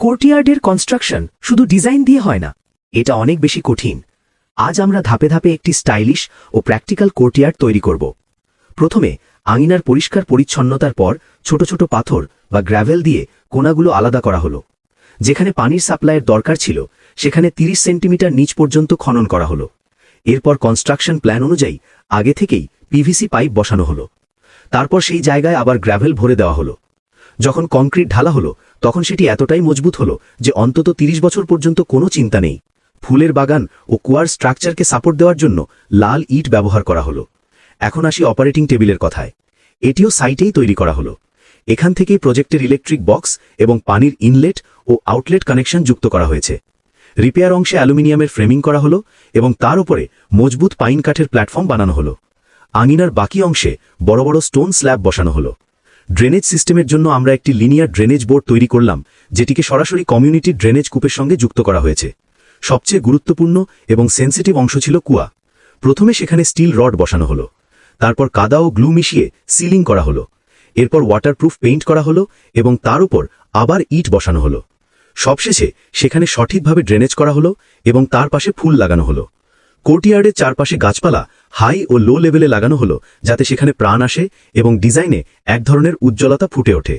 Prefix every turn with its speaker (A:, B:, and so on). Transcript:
A: কোর্টিয়ার্ডের construction শুধু design দিয়ে হয় না, এটা অনেক বেশি কঠিন। আজ আমরা ধাপে ধাপে একটি স্টাইলিশ ও প্র্যাকটিক্যাল কোর্টিয়ার্ড তৈরি করব। প্রথমে আঙিনার পরিষ্কার পরিচ্ছন্নতার পর ছোট ছোট পাথর বা গ্র্যাভেল দিয়ে কোনাগুলো আলাদা করা হলো। যেখানে পানির সাপ্লাইয়ের দরকার ছিল, সেখানে 30 সেন্টিমিটার নিচ পর্যন্ত খনন করা হলো। এরপর কনস্ট্রাকশন প্ল্যান অনুযায়ী আগে থেকেই পিভিসি পাইপ বসানো হলো। তারপর সেই জায়গায় আবার গ্র্যাভেল ভরে দেওয়া হলো। যখন কংক্রিট ঢালা হলো, তখন সেটি এতটাই মজবুত হলো যে অন্তত 30 বছর পর্যন্ত কোনো চিন্তা নেই। ফুলের বাগান ও কুয়ার স্ট্রাকচারকে সাপোর্ট দেওয়ার জন্য লাল ইট ব্যবহার করা হলো। এখন আসি অপারেটিং টেবিলের কথায়। এটিও সাইটেই তৈরি করা হলো। এখান থেকেই প্রজেক্টের ইলেকট্রিক বক্স এবং পানির ইনলেট ও আউটলেট কানেকশন যুক্ত করা হয়েছে। রিপেয়ার অংশে অ্যালুমিনিয়ামের ফ্রেমিং করা হলো এবং তার উপরে মজবুত পাইন কাঠের প্ল্যাটফর্ম বানানো হলো। আঙিনার বাকি অংশে বড় বড় স্টোন স্ল্যাব বসানো হলো। ড্রেনেজ সিস্টেমের জন্য আমরা একটি লিনিয়ার ড্রেনেজ বোর্ড তৈরি করলাম, যেটিকে সরাসরি কমিউনিটি ড্রেনেজ কূপের সঙ্গে যুক্ত করা হয়েছে। সবচেয়ে গুরুত্বপূর্ণ এবং সেন্সিটিভ অংশ ছিল কুয়া। প্রথমে সেখানে স্টিল রড বসানো হলো। তারপর কাদা ও গ্লু মিশিয়ে সিলিং করা হলো। এরপর ওয়াটারপ্রুফ পেইন্ট করা হলো এবং তার উপর আবার ইট বসানো হলো। সবশেষে সেখানে সঠিকভাবে ড্রেনেজ করা হলো এবং তার পাশে ফুল লাগানো হলো। কোর্টিয়ার্ডের চারপাশে গাছপালা হাই ও লো লেভেলে লাগানো হলো, যাতে সেখানে প্রাণ আসে এবং ডিজাইনে এক ধরনের উজ্জ্বলতা ফুটে ওঠে।